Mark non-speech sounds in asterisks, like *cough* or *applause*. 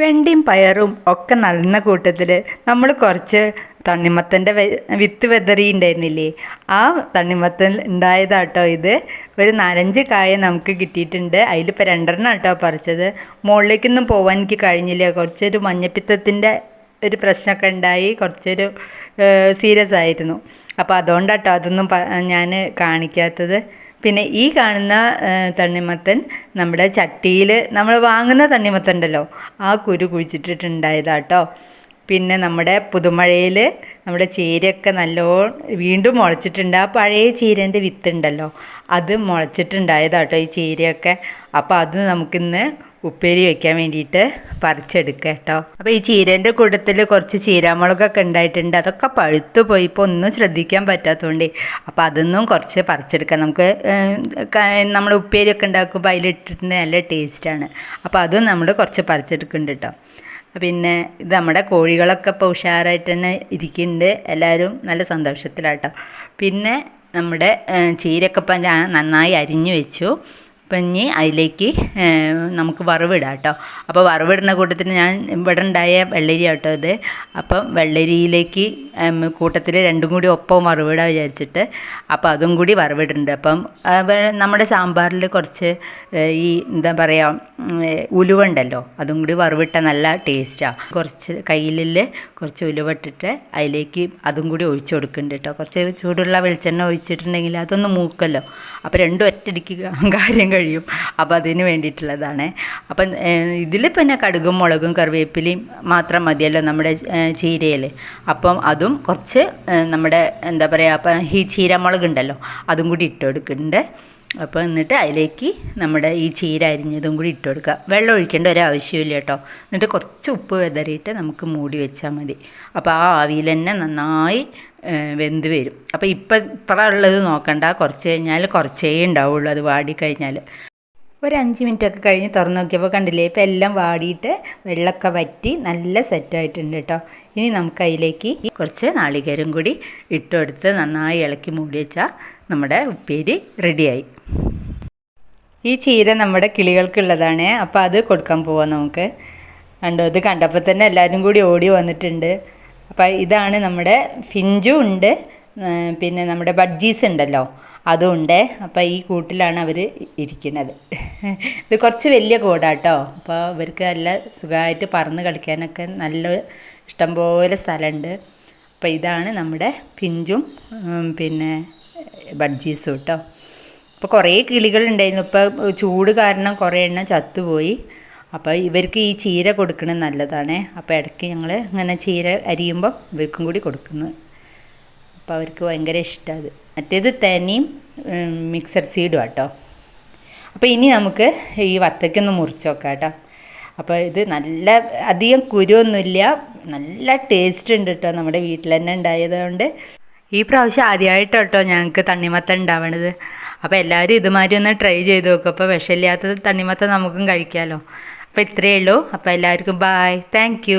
വെണ്ടിയും പയറും ഒക്കെ നല്ല കൂട്ടത്തിൽ നമ്മൾ കുറച്ച് തണ്ണിമത്തന്റെ വിത്ത് വെതറി ഉണ്ടായിരുന്നില്ലേ ആ തണ്ണിമത്തൻ ഉണ്ടായതാട്ടോ ഇത്. ഒരു നാലഞ്ച് കായ നമുക്ക് കിട്ടിയിട്ടുണ്ട്. അതിലിപ്പോൾ രണ്ടെണ്ണം കേട്ടോ പറിച്ചത്. മുകളിലേക്കൊന്നും പോകാൻ എനിക്ക് കഴിഞ്ഞില്ല. കുറച്ചൊരു മഞ്ഞപ്പിത്തത്തിന്റെ ഒരു പ്രശ്നമൊക്കെ ഉണ്ടായി കുറച്ചൊരു സീരിയസ് ആയിരുന്നു. അപ്പോൾ അതുകൊണ്ടാട്ടോ അതൊന്നും ഞാൻ കാണിക്കാത്തത്. പിന്നെ ഈ കാണുന്ന തണ്ണിമത്തൻ നമ്മുടെ ചട്ടിയിൽ നമ്മൾ വാങ്ങുന്ന തണ്ണിമത്തൻ ഉണ്ടല്ലോ ആ കുരു കുഴിച്ചിട്ടിട്ടുണ്ടായതാട്ടോ. പിന്നെ നമ്മുടെ പുതുമഴയിൽ നമ്മുടെ ചീരയൊക്കെ നല്ലോണം വീണ്ടും മുളച്ചിട്ടുണ്ട്. ആ പഴയ ചീരേന്റെ വിത്തുണ്ടല്ലോ. അത് മുളച്ചിട്ടുണ്ടായതാട്ടോ ഈ ചീരയൊക്കെ. അപ്പോൾ അത് നമുക്കിന്ന് ഉപ്പേരി വയ്ക്കാൻ വേണ്ടിയിട്ട് പറിച്ചെടുക്കുക കേട്ടോ. അപ്പോൾ ഈ ചീരേന്റെ കൂട്ടത്തിൽ കുറച്ച് ചീരാമുളകൊക്കെ ഉണ്ടായിട്ടുണ്ട്. അതൊക്കെ പഴുത്തു പോയി. ഇപ്പോൾ ഒന്നും ശ്രദ്ധിക്കാൻ പറ്റാത്തതുകൊണ്ട് അപ്പോൾ അതൊന്നും കുറച്ച് പറിച്ചെടുക്കാം. നമുക്ക് നമ്മൾ ഉപ്പേരിയൊക്കെ ഉണ്ടാക്കുമ്പോൾ അതിലിട്ടിട്ട് നല്ല ടേസ്റ്റാണ്. അപ്പോൾ അതും നമ്മൾ കുറച്ച് പറിച്ചെടുക്കുന്നുണ്ട് കേട്ടോ. പിന്നെ ഇത് നമ്മുടെ കോഴികളൊക്കെ ഇപ്പോൾ ഉഷാറായിട്ട് തന്നെ ഇരിക്കുന്നുണ്ട്. എല്ലാവരും നല്ല സന്തോഷത്തിലാട്ടോ. പിന്നെ നമ്മുടെ ചീരക്കപ്പം നന്നായി അരിഞ്ഞു വെച്ചു. അപ്പം ഇനി അതിലേക്ക് നമുക്ക് വറവിടാം കേട്ടോ. അപ്പോൾ വറവിടുന്ന കൂട്ടത്തിൽ ഞാൻ ഇവിടെ ഉണ്ടായ വെള്ളരി കേട്ടോ ഇത്. അപ്പം വെള്ളരിയിലേക്ക് കൂട്ടത്തിൽ രണ്ടും കൂടി ഒപ്പം വറവിടാൻ വിചാരിച്ചിട്ട് അപ്പോൾ അതും കൂടി വറവിടുന്നുണ്ട്. അപ്പം നമ്മുടെ സാമ്പാറിൽ കുറച്ച് ഈ എന്താ പറയുക ഉലുവ ഉണ്ടല്ലോ അതും കൂടി വറവിട്ട നല്ല ടേസ്റ്റാണ് കുറച്ച് കയ്യിലിൽ കുറച്ച് ഉലുവ ഇട്ടിട്ട് അതിലേക്ക് അതും കൂടി ഒഴിച്ചു കൊടുക്കുന്നുണ്ട് കേട്ടോ. കുറച്ച് ചൂടുള്ള വെളിച്ചെണ്ണ ഒഴിച്ചിട്ടുണ്ടെങ്കിൽ അതൊന്ന് മൂക്കല്ലോ. അപ്പോൾ രണ്ടും ഒറ്റടിക്ക് *laughs* കാര്യം കഴിയും. അപ്പോൾ അതിന് വേണ്ടിയിട്ടുള്ളതാണ്. അപ്പം ഇതിൽ പിന്നെ കടുകും മുളകും കറിവേപ്പിലയും മാത്രം മതിയല്ലോ നമ്മുടെ ചീരയിൽ അപ്പം അതും കുറച്ച് നമ്മുടെ എന്താ പറയുക അപ്പം ഈ ചീരമുളകുണ്ടല്ലോ അതും കൂടി ഇട്ട് കൊടുക്കുന്നുണ്ട്. അപ്പോൾ എന്നിട്ട് അതിലേക്ക് നമ്മുടെ ഈ ചീര അരിഞ്ഞതും കൂടി ഇട്ട് കൊടുക്കുക. വെള്ളം ഒഴിക്കേണ്ട ഒരു ആവശ്യമില്ല കേട്ടോ. എന്നിട്ട് കുറച്ച് ഉപ്പ് വെതറിയിട്ട് നമുക്ക് മൂടി വെച്ചാൽ മതി. അപ്പോൾ ആ ആവിയിൽ തന്നെ നന്നായി വെന്ത് വരും. അപ്പോൾ ഇപ്പം ഇത്ര ഉള്ളത് നോക്കണ്ട. കുറച്ച് കഴിഞ്ഞാൽ കുറച്ചേ ഉണ്ടാവുള്ളൂ. അത് വാടിക്കഴിഞ്ഞാൽ ഒരു അഞ്ച് മിനിറ്റൊക്കെ കഴിഞ്ഞ് തുറന്ന് നോക്കിയപ്പോൾ കണ്ടില്ലേ ഇപ്പോൾ എല്ലാം വാടിയിട്ട് വെള്ളമൊക്കെ വറ്റി നല്ല സെറ്റായിട്ടുണ്ട് കേട്ടോ. ഇനി നമുക്ക് അതിലേക്ക് കുറച്ച് നാളികേരം കൂടി ഇട്ടെടുത്ത് നന്നായി ഇളക്കി മൂടി വെച്ചാൽ നമ്മുടെ ഉപ്പേരി റെഡിയായി ഈ ചീര നമ്മുടെ കിളികൾക്കുള്ളതാണ്. അപ്പോൾ അത് കൊടുക്കാൻ പോവാം നമുക്ക്. കണ്ടോ ഇത് കണ്ടപ്പോൾ തന്നെ എല്ലാവരും കൂടി ഓടി വന്നിട്ടുണ്ട്. അപ്പോൾ ഇതാണ് നമ്മുടെ ഫിഞ്ചും ഉണ്ട് പിന്നെ നമ്മുടെ ബഡ്ജീസ് ഉണ്ടല്ലോ. അതുണ്ട്. അപ്പോൾ ഈ കൂട്ടിലാണ് അവർ ഇരിക്കുന്നത്. ഇത് കുറച്ച് വലിയ കൂടാട്ടോ. അപ്പോൾ അവർക്ക് നല്ല സുഖമായിട്ട് പറന്ന് കളിക്കാനൊക്കെ നല്ല ഇഷ്ടംപോലെ സ്ഥലമുണ്ട്. അപ്പോൾ ഇതാണ് നമ്മുടെ പിഞ്ചും പിന്നെ ബഡ്ജീസും കേട്ടോ അപ്പോൾ കുറേ കിളികളുണ്ടായിരുന്നു ഇപ്പോൾ ചൂട് കാരണം കുറേ എണ്ണം ചത്തുപോയി. അപ്പോൾ ഇവർക്ക് ഈ ചീര കൊടുക്കുന്നത് നല്ലതാണ്. അപ്പോൾ ഇടയ്ക്ക് ഞങ്ങൾ ഇങ്ങനെ ചീര അരിയുമ്പം ഇവർക്കും കൂടി കൊടുക്കുന്നു. അപ്പോൾ അവർക്ക് ഭയങ്കര ഇഷ്ടമാണ് അത്. മറ്റേത് തേനയും മിക്സഡ് സീഡും കേട്ടോ അപ്പോൾ ഇനി നമുക്ക് ഈ വത്തക്കൊന്ന് മുറിച്ച് നോക്കാം കേട്ടോ. അപ്പോൾ ഇത് നല്ല അധികം കുരുവൊന്നുമില്ല. നല്ല ടേസ്റ്റ് ഉണ്ട് കേട്ടോ നമ്മുടെ വീട്ടിൽ തന്നെ ഉണ്ടായതുകൊണ്ട്. ഈ പ്രാവശ്യം ആദ്യമായിട്ട് കേട്ടോ ഞങ്ങൾക്ക് തണ്ണിമത്ത ഉണ്ടാവണത്. അപ്പോൾ എല്ലാവരും ഇതുമാതിരി ഒന്ന് ട്രൈ ചെയ്ത് നോക്കും. അപ്പോൾ വിഷമില്ലാത്തത് തണ്ണിമത്ത നമുക്കും കഴിക്കാമല്ലോ അപ്പോൾ ഇത്രയേ ഉള്ളൂ. അപ്പോൾ എല്ലാവർക്കും ബായ് താങ്ക്